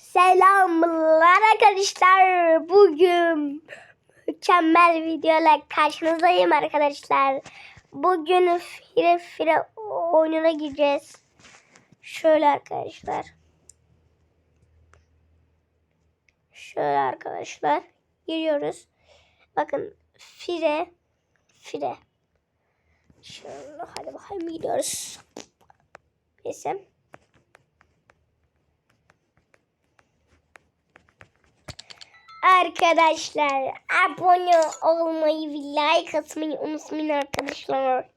Selamlar arkadaşlar. Bugün mükemmel videoyla karşınızdayım arkadaşlar. Bugün fire fire oyununa gireceğiz. Şöyle arkadaşlar. Şöyle arkadaşlar. Giriyoruz. Bakın fire fire. Şöyle hadi bakalım gidiyoruz. Neyse. Arkadaşlar abone olmayı ve like atmayı unutmayın arkadaşlar.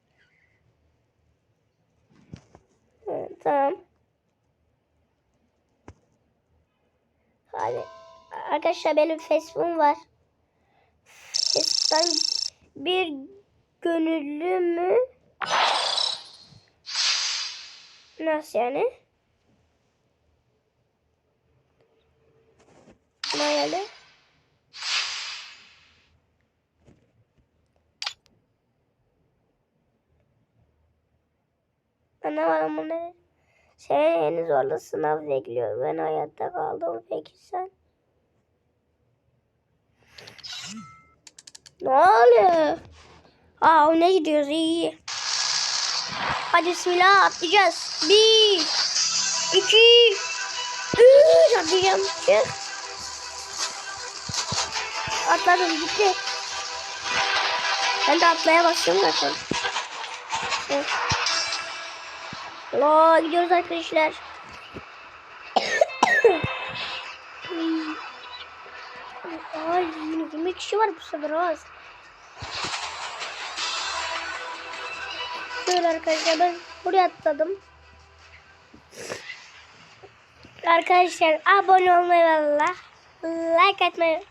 Evet, tamam. Hadi. Arkadaşlar benim Facebook'um var. Facebook'tan bir gönüllü mü? Nasıl yani? Ne yani? Anlamadım bunu. Seni en zorlu sınav bekliyor. Ben hayatta kaldım. Peki sen? Ne oluyor? Aa o ne gidiyoruz iyi. Hadi bismillah atlayacağız. Bir, iki, üç atlayacağım. Çık. Atladım gitti. Ben de atlaya başlıyorum zaten. Evet. Aa, gidiyoruz arkadaşlar. Ay, 20 kişi var bu sefer az. Şöyle arkadaşlar ben buraya atladım. Arkadaşlar abone olmayı valla. Like atmayı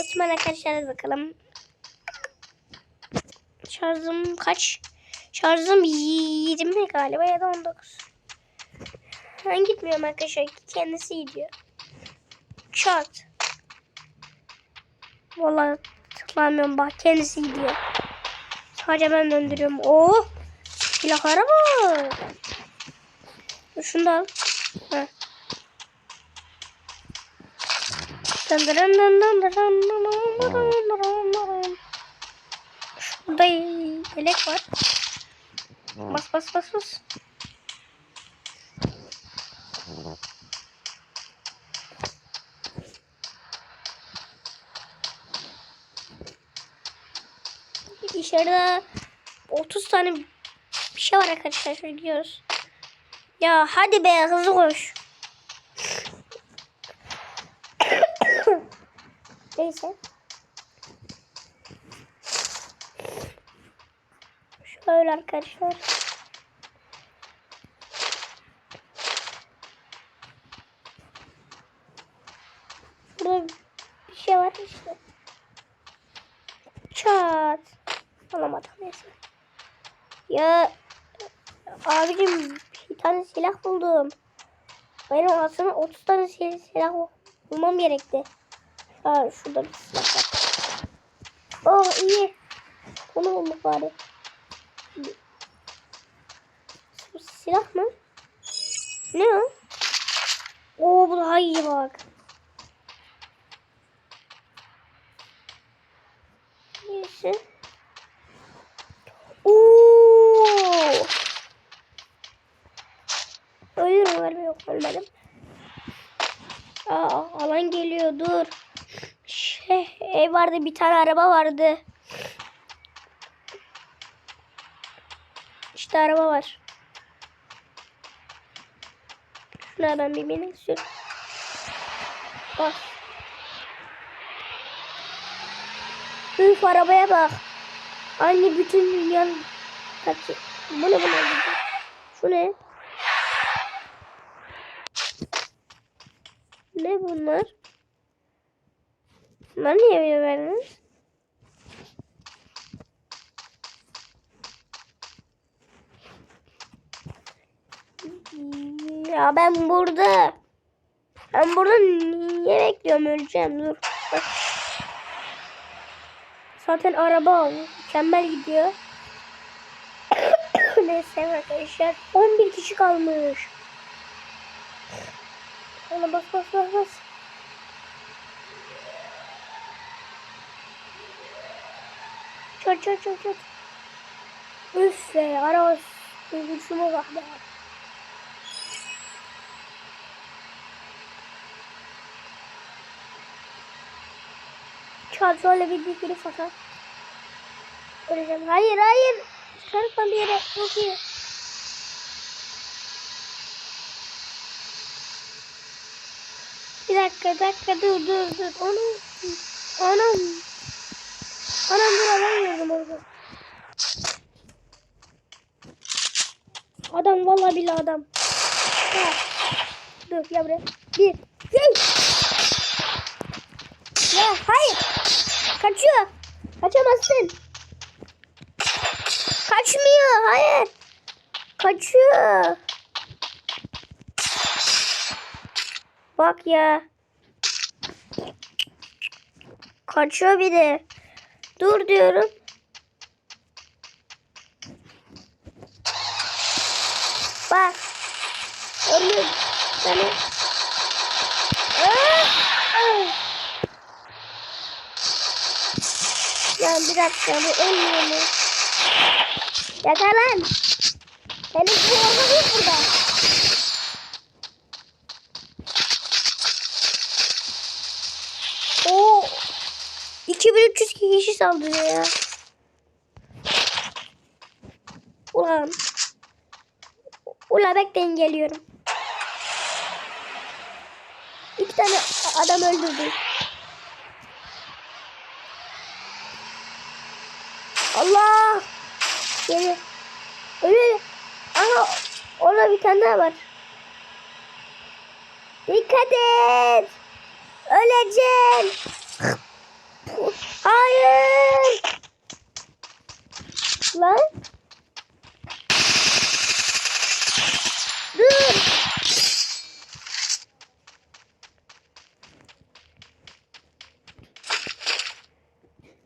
unutmayın arkadaşlar bakalım. Şarjım kaç? Şarjım 20 galiba ya da 19. Ben gitmiyorum arkadaşlar. Kendisi gidiyor. Çat. Valla tıklamıyorum bak. Kendisi gidiyor. Sadece ben döndürüyorum. Oh. Silahlara bak. Dur şunu da al. Heh. Burada yelek var. Bas bas bas bas. Dışarıda 30 tane bir şey var arkadaşlar. Şöyle gidiyoruz. Ya hadi be hızlı koş. Neyse. Şöyle arkadaşlar. Burada bir şey var işte. Çat. Alamadım neyse. Ya abicim bir tane silah buldum. Benim aslında 30 tane sil- silah bulmam gerekti. Ha şurada bir silah var. Oh iyi. Onu bulduk bari. Silah mı? Ne o? Oo bu daha iyi bak. Neyse. Oo. Ölüyorum galiba yok ölmedim. Aa, alan geliyor dur. Şey, ev vardı bir tane araba vardı. İşte araba var. Şuna ben bir binmek istiyorum. Bak. Üf arabaya bak. Anne bütün dünyanın kaçı. Bu ne bu ne? Şu ne? Ne bunlar? Bunlar niye verdiniz? Ya ben burada. Ben burada niye bekliyorum öleceğim dur. Zaten araba mükemmel gidiyor. Neyse arkadaşlar 11 kişi kalmış. Ona bas bas bas bas. Çat çat çat çat. Üf be ara Şuna bak be. Bir dikili fasa. Öleceğim. Hayır hayır. Çıkartma bir yere. Çok iyi. Bir dakika, dakika, dur, dur, dur. Anam, anam. Anam dur alamıyorum orada. Adam vallahi billahi adam. Ha. Dur ya buraya. Bir. Ya hayır. Kaçıyor. Kaçamazsın. Kaçmıyor. Hayır. Kaçıyor. Bak ya. Kaçıyor bir de. Dur diyorum. Bak. Ölür. Seni. Ah, ah. Ya bir dakika bu ölmüyor mu? Yakalan. Senin kulağın yok burada. Oo. 2300 kişi saldırıyor ya. Ulan. Ulan bekleyin geliyorum. İki tane adam öldürdüm. Geri. Öyle. Aha orada bir tane daha var. Dikkat et. Öleceksin. Hayır. Lan. Dur.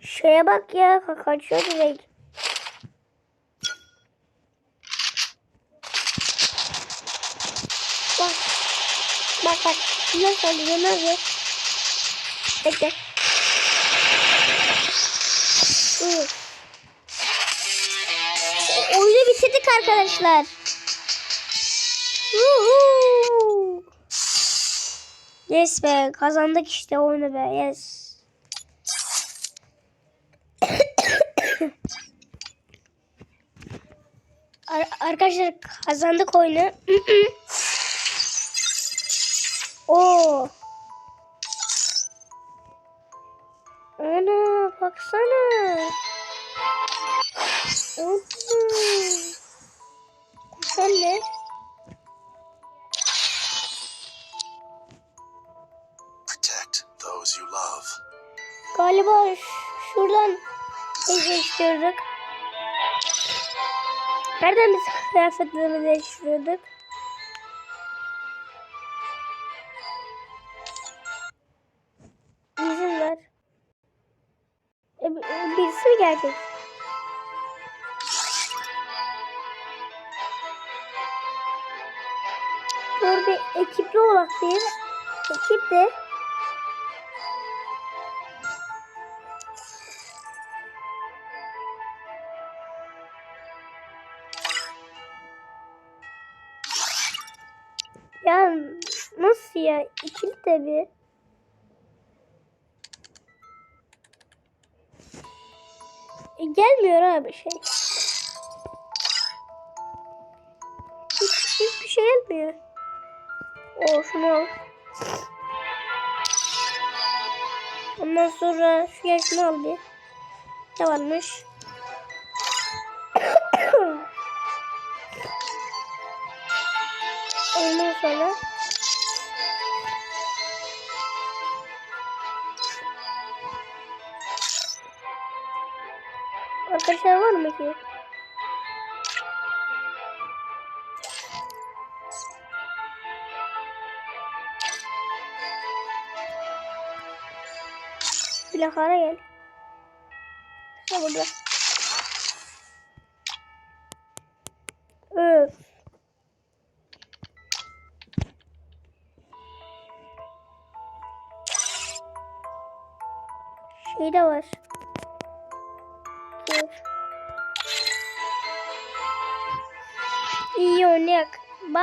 Şuraya bak ya. ka- Kaçıyor direkt. Bak. Bak bak. Oluyor? Ne oluyor? Bekle. Oyunu bitirdik arkadaşlar. Yes be kazandık işte oyunu be yes. Ar- arkadaşlar kazandık oyunu. Oo. Ana baksana. Ana. Sen ne? Protect those you love. Galiba şuradan değiştirdik. Nereden biz kıyafetlerimizi değiştiriyorduk? Dur bir ekipli olarak değil. Ekip de. Ya nasıl ya? İkili de bir. Gelmiyor abi şey. Hiç, hiçbir şey gelmiyor. O şunu al. Ondan sonra şu yaşını al bir. Ne varmış? Ondan sonra Arkadaşlar var mı ki? Bilahara gel. İşte burada.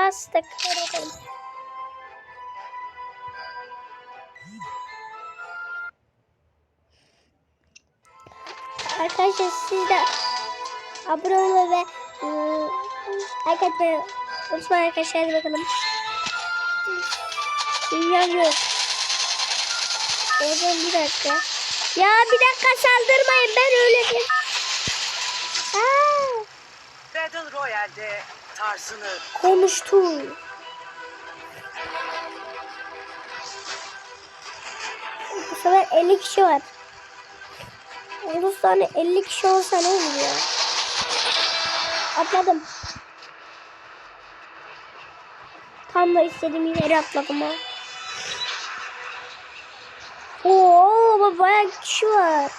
Bastık. Arkadaşlar siz de abone olmayı ve ıı, like atmayı unutmayın arkadaşlar. Hadi bakalım. Yok. Oradan bir dakika. Ya bir dakika saldırmayın ben öyle bir... Aa, Battle Royale'de konuştu. Bu sefer 50 kişi var. 30 tane 50 kişi olsa ne olur ya? Atladım. Tam da istediğim yere atladım ha. Oo, bayağı kişi var.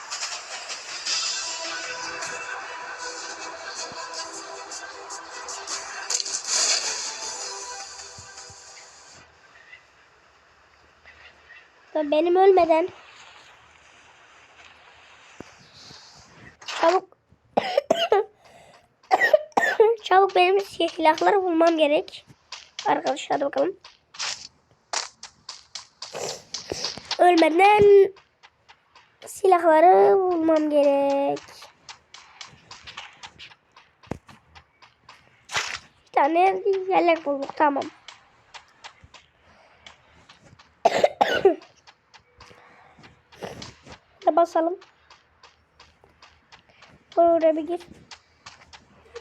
Ya Benim ölmeden çabuk çabuk benim silahları bulmam gerek. Arkadaşlar bakalım. Ölmeden silahları bulmam gerek. Bir tane yelek bulduk tamam. Hadi basalım. Oraya bir gir.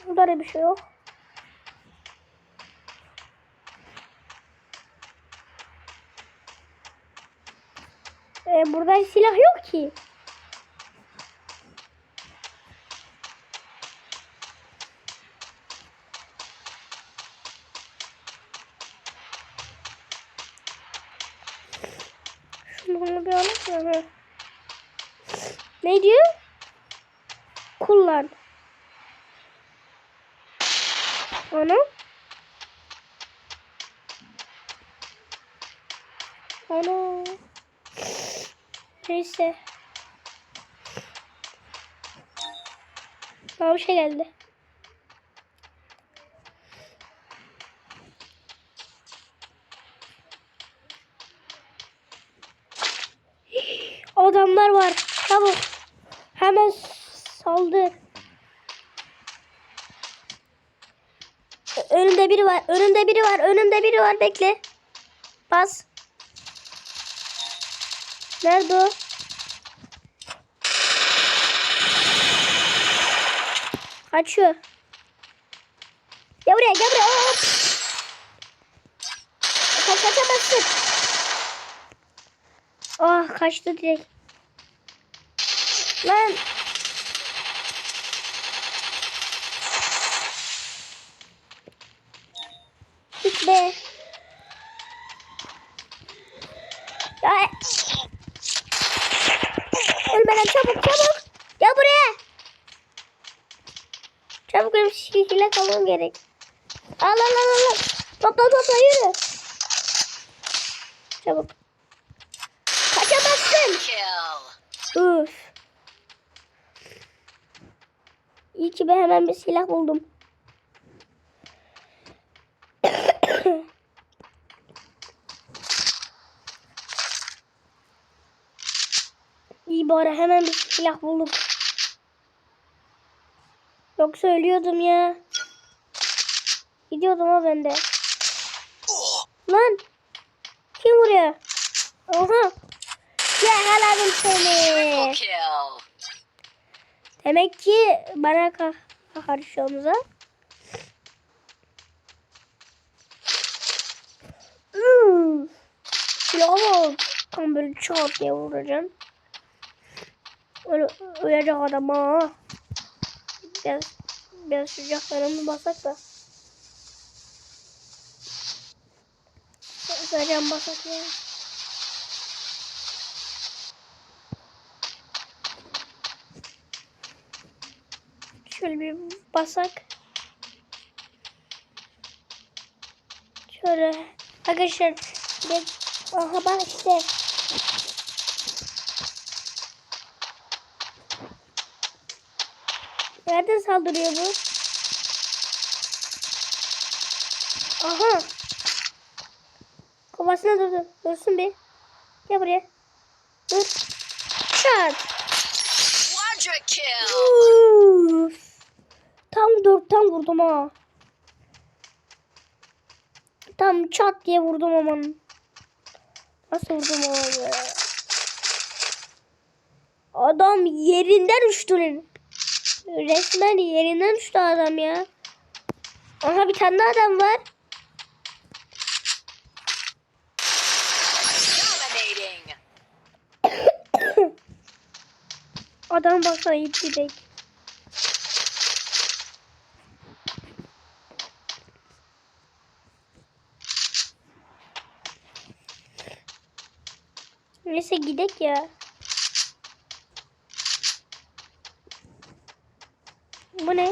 Burada da bir şey yok. Ee, burada silah yok ki. Şunu bir alalım. mı? Ne diyor? Kullan. Onu. Onu. Neyse. Bana bir şey geldi. Adamlar var. Çabuk. Hemen saldır. Önümde biri var. Önümde biri var. Önümde biri var. Bekle. Bas. Nerede o? Kaçıyor. Gel buraya gel buraya. Hop. Kaç kaçamazsın. Ah kaçtı direkt. Lan. Git be. Ya. Ölmeden çabuk çabuk. Gel buraya. Çabuk benim şişeyle kalmam gerek. Al al al al. Topla topla yürü. Çabuk. Kaçamazsın. Üf. İyi ki ben hemen bir silah buldum. İyi bari hemen bir silah buldum. Yoksa ölüyordum ya. Gidiyordum ha ben de. Lan. Kim vuruyor? Oha. Yakaladım seni. Kill. Demek ki bana ka- karışıyorsunuz ha. Hmm. Silahı. Tam böyle çat diye vuracağım. Öyle ölecek adam ha. Biraz, biraz sıcaklarımı basak da. Sıcağım basak ya. Şöyle bir basak. Şöyle. Arkadaşlar. Aha bak işte. Nereden saldırıyor bu? Aha. Kovasına durdu. Dursun bir. Gel buraya. Dur. Çat. Uf. Tam dörtten vurdum ha. Tam çat diye vurdum aman. Nasıl vurdum abi? Adam yerinden uçtu. Resmen yerinden uçtu adam ya. Aha bir tane adam var. Adam baksana gitti bek. Neyse gidek ya. Bu ne?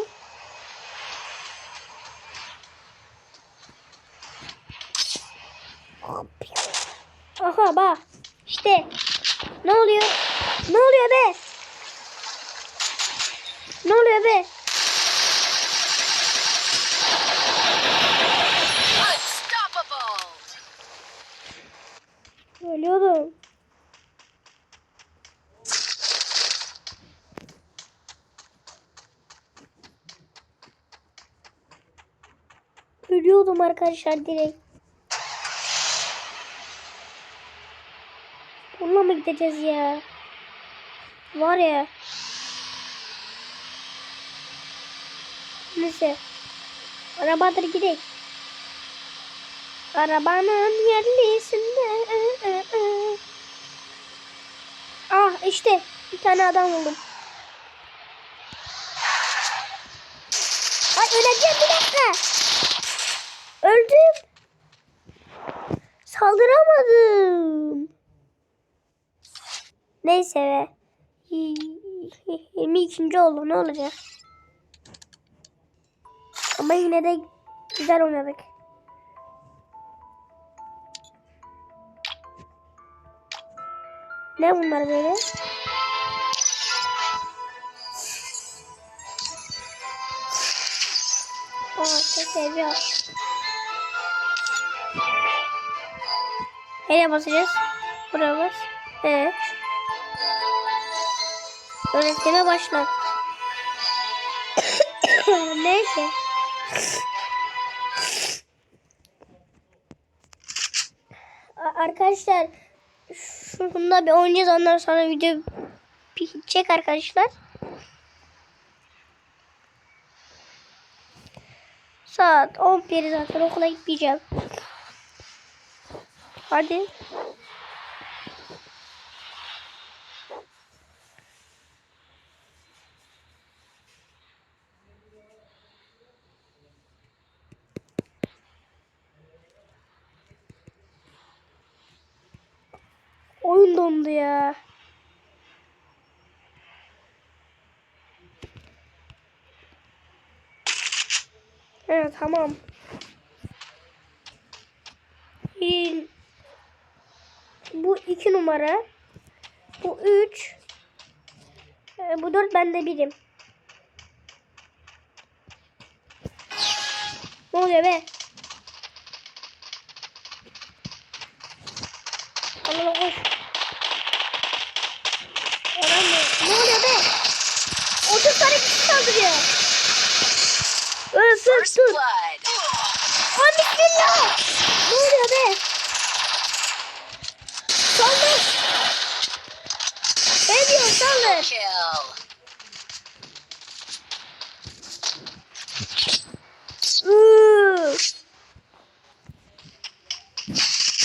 Aha bak. İşte. Ne oluyor? Ne oluyor be? Ne oluyor be? Ölüyordum. Ölüyordum arkadaşlar direkt. Bununla mı gideceğiz ya? Var ya. Neyse. Arabadır gidelim. Arabanın yerlisinde. Ah işte bir tane adam buldum. Ay öleceğim bir dakika. Öldüm. Saldıramadım. Neyse be. 22. oldu ne olacak? Ama yine de güzel oynadık. Ne bunlar böyle? Aa, çok seviyor. Nereye basacağız? Buraya bas. Evet. Öğretmene başla. Neyse. Arkadaşlar şunda bir oynayacağız ondan sonra video bitecek arkadaşlar. Saat 11 zaten okula gitmeyeceğim. Hadi. Oyun dondu ya. Evet tamam. Bir, bu iki numara. Bu üç. Ee, bu dört bende birim. Ne oluyor be? Allah koş. Adam mı? Ne oluyor be? 30 tane kişi saldırıyor. Öf öf First dur. blood. Ay bismillah. Ne oluyor be? Saldır. Ne diyor saldır. Kill. Üf.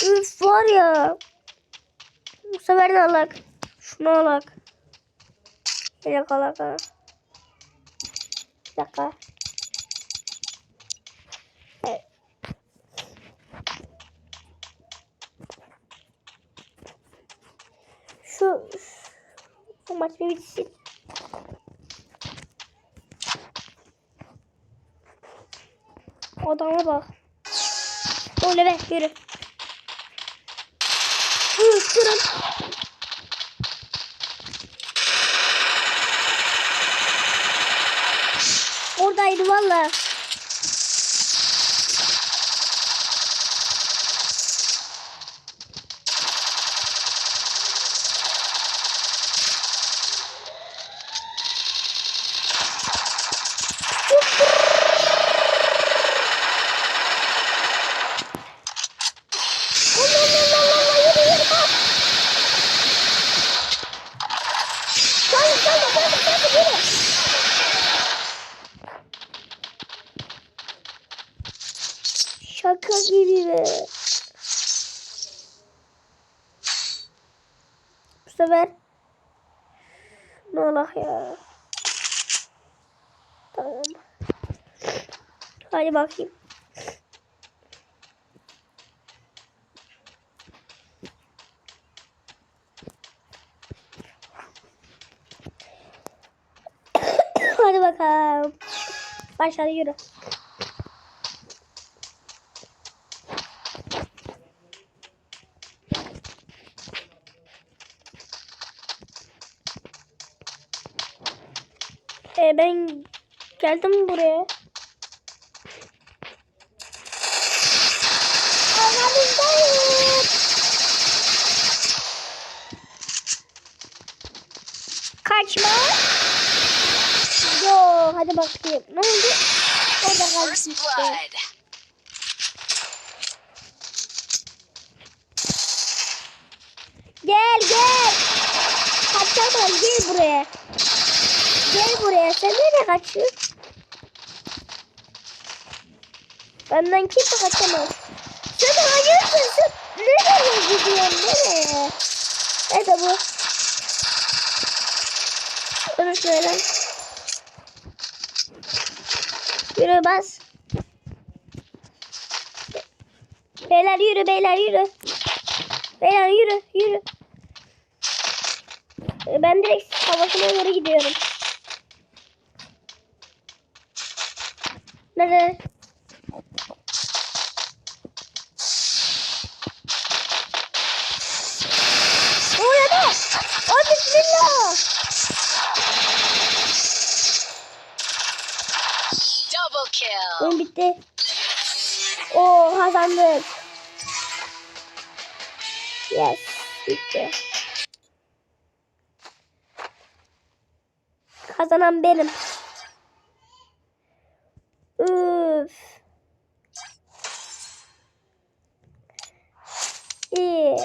Üf var ya. Bu sefer de alak. Şunu alak. Bir dakika alak. Bir dakika. Şu, şu maç bir bitsin. Adama bak. Öyle be yürü. Hı, durun. Valla. Hayır, hayır, hayır, hayır, hayır. Şaka gibi be. Bu sefer ne ola ya. Tamam. Hadi bakayım. Hadi bakalım. Başladı yürü. Ee, ben geldim buraya. Anamızdayım. Kaçma. Yo hadi bakayım. Ne oldu? Orada kalmış First işte. blood. Gel gel. Kaçamam gel buraya. Gel buraya. Nereye kaçıyorsun? Benden kimse kaçamaz. Sen hayırsın sen. Nereye gidiyorsun nereye? Nerede bu? Dur şöyle. Yürü bas. Beyler yürü beyler yürü. Beyler yürü yürü. Ben direkt savaşına doğru gidiyorum. Nerede? Orada. Oh bismillah. Double kill. Oyun bitti. Oo kazandık. Yes. Bitti. Kazanan benim. Üf. İyi.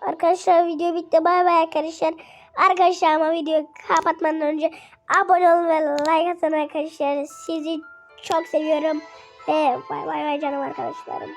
Arkadaşlar video bitti. Bay bay arkadaşlar. Arkadaşlar ama videoyu kapatmadan önce abone olun ve like atın arkadaşlar. Sizi çok seviyorum. Ve bay bay bay canım arkadaşlarım.